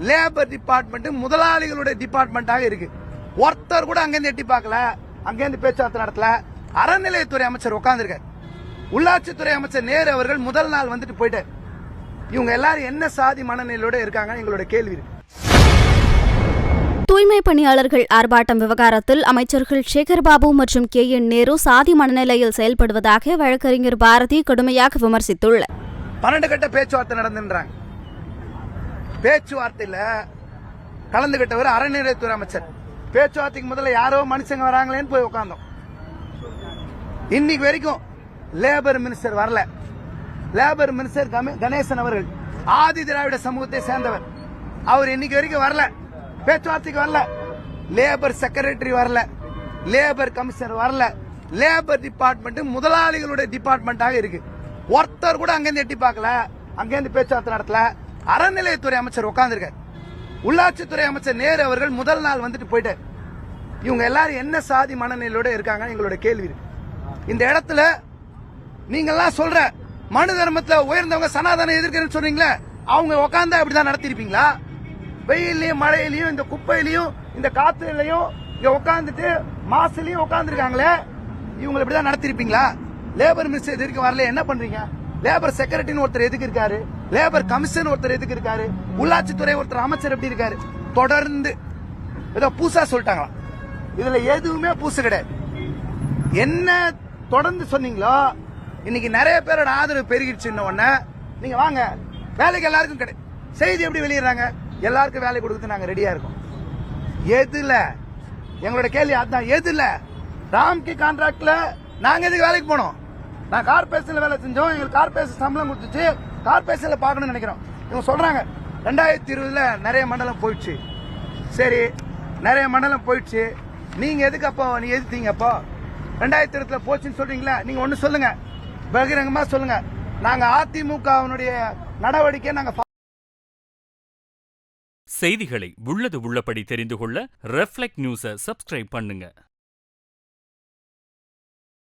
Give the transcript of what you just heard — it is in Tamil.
லேபர் டிபார்ட்மெண்ட் முதலாளிகளுடைய டிபார்ட்மெண்டாக இருக்கு. ஒருத்தர் கூட அங்கேருந்து எட்டி பார்க்கல. அங்கேருந்து பேச்சுவார்த்தை நடத்தல. அறநிலையத்துறை அமைச்சர் உட்கார்ந்திருக்காரு. உள்ளாட்சித்துறை அமைச்சர் நேரு அவர்கள் முதல் நாள் வந்துட்டு போயிட்டார். இவங்க எல்லாரும் என்ன சாதி மனநிலையோட இருக்காங்க எங்களோட கேள்வி இருக்கு. தூய்மை பணியாளர்கள் ஆர்ப்பாட்டம் விவகாரத்தில் அமைச்சர்கள் சேகர்பாபு மற்றும் கே என் நேரு சாதி மனநிலையில் செயல்படுவதாக வழக்கறிஞர் பாரதி கடுமையாக விமர்சித்துள்ளார். பன்னெண்டு கட்ட பேச்சுவார்த்தை நடந்துன்றாங்க. பேச்சுவார்த்தையில கலந்துகிட்டவர் அறநிலையத்துறை அமைச்சர். பேச்சுவார்த்தைக்கு முதல்ல யாரோ மனுஷங்க வராங்களேன்னு போய் உட்காந்தோம் இன்னைக்கு வரைக்கும் லேபர் மினிஸ்டர் வரல. லேபர் மினிஸ்டர் கணேசன் அவர்கள் ஆதி திராவிட சமூகத்தை சேர்ந்தவர். அவர் இன்னைக்கு வரைக்கும் வரல. பேச்சுவார்த்தைக்கு வரல. லேபர் செக்ரட்டரி வரல. லேபர் கமிஷனர் வரல. லேபர் டிபார்ட்மெண்ட் முதலாளிகளுடைய டிபார்ட்மெண்ட்டாக இருக்கு. ஒருத்தர் கூட அங்கேருந்து எட்டி பார்க்கல. அங்கேருந்து பேச்சுவார்த்தை நடத்தல. அறநிலையத்துறை அமைச்சர் உட்கார்ந்துருக்காரு. உள்ளாட்சித்துறை அமைச்சர் நேரு அவர்கள் முதல் நாள் வந்துட்டு போயிட்டார். இவங்க எல்லாரும் என்ன சாதி மனநிலையோட இருக்காங்க எங்களோட கேள்வி இருக்கு. இந்த இடத்துல நீங்கெல்லாம் சொல்ற மனு தர்மத்துல உயர்ந்தவங்க சனாதனம் எதிர்க்கிறேன்னு சொன்னீங்களே அவங்க உட்காந்தா அப்படிதான் நடத்திருப்பீங்களா? வெயிலையும் மழையிலையும் இந்த குப்பையிலையும் இந்த காத்துலையும் இங்க உட்காந்துட்டு மாசுலயும் உட்காந்துருக்காங்களே இவங்களை இப்படிதான் நடத்திருப்பீங்களா? லேபர் மினிஸ்டர் எதிர்க்க வரல என்ன பண்றீங்க? லேபர் செக்ரட்டரின்னு ஒருத்தர் எதுக்கு இருக்காரு? லேபர் கமிஷன் ஒருத்தர் எதுக்கு இருக்காரு? உள்ளாட்சித்துறை ஒருத்தர் அமைச்சர் எப்படி இருக்காரு? தொடர்ந்து ஏதோ பூசா சொல்லிட்டாங்களா? இதுல எதுவுமே பூசு கிடையாது. என்ன தொடர்ந்து சொன்னீங்களோ இன்னைக்கு நிறைய பேரோட ஆதரவு பெருகிடுச்சுன்ன உடனே நீங்க வாங்க. வேலைக்கு எல்லாருக்கும் கிடையாது செய்தி எப்படி வெளியிடுறாங்க? எல்லாருக்கும் வேலை கொடுத்து நாங்க ரெடியா இருக்கோம். எதுல? எங்களோட கேள்வி அதுதான் எதுல? ராம்கி கான்ட்ராக்ட்ல நாங்க எதுக்கு வேலைக்கு போனோம்? நான் கார்பரேஷன்ல வேலை செஞ்சோம். எங்களுக்கு கார்பரேஷன் சம்பளம் கொடுத்துச்சு. கார்பரேஷன்ல பார்க்கணும்னு நினைக்கிறோம். இவங்க சொல்றாங்க ரெண்டாயிரத்தி இருபதுல நிறைய மண்டலம் போயிடுச்சு. சரி நிறைய மண்டலம் போயிடுச்சு. நீங்க எதுக்கு அப்போ நீ எதிர்த்தீங்க அப்போ? ரெண்டாயிரத்தி இருபதுல போச்சுன்னு சொல்றீங்களா நீங்க ஒண்ணு சொல்லுங்க. பகிரங்கமா சொல்லுங்க. நாங்க அதிமுகவினுடைய நடவடிக்கை நாங்க செய்திகளை உள்ளது உள்ளபடி தெரிந்து கொள்ள ரெஃப்ளெக்ட் நியூஸை சப்ஸ்கிரைப் பண்ணுங்க.